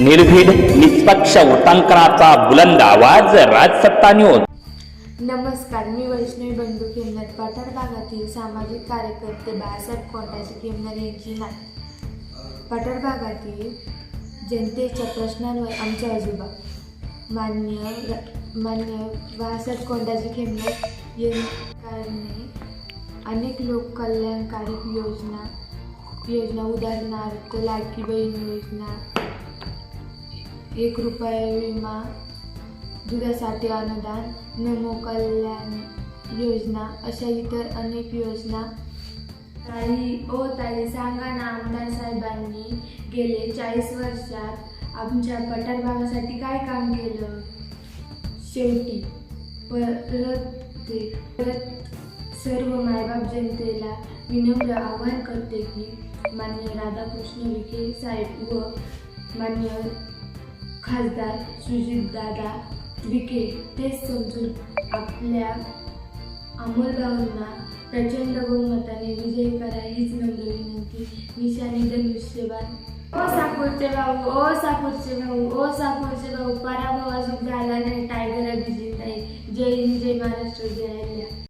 निर्भीड निष्पक्ष वृत्तांकनाचा बुलंद आवाज राजसत्ता न्यूज नमस्कार मी वैष्णवी बंधू किमनर पठार भागातील सामाजिक कार्यकर्ते बाळासाहेब कोंडाचे किमनर यांची नाही पठार भागातील जनतेच्या प्रश्नांवर आमचे आजोबा मान्य मान्य बाळासाहेब कोंडाचे खेमनर यांनी अनेक लोककल्याणकारी योजना योजना उदाहरणार्थ लाडकी बहीण योजना एक रुपया विमा दुधासाठी अनुदान नमो कल्याण योजना अशा इतर अनेक योजना. ताई ओ ताई सांगा ना आमदार साहेबांनी गेले चाळीस वर्षात आमच्या पठार भागासाठी काय काम केलं? शेवटी परत ते परत सर्व मायबाप जनतेला विनम्र आवाहन करते की मान्य राधाकृष्ण विखे साहेब व मान्य खासदार सुजितदादा विखे तेच समजून आपल्या अंमलभावांना प्रचंड बहुमताने विजय करा हीच नम्र विनंती. निशाने धनुष्यबाण ओ सापूरचे भाऊ ओ सापूरचे भाऊ ओ सापूरचे भाऊ पराभव अजून झाला नाही टायगर अभिजित आहे. जय हिंद जय महाराष्ट्र जय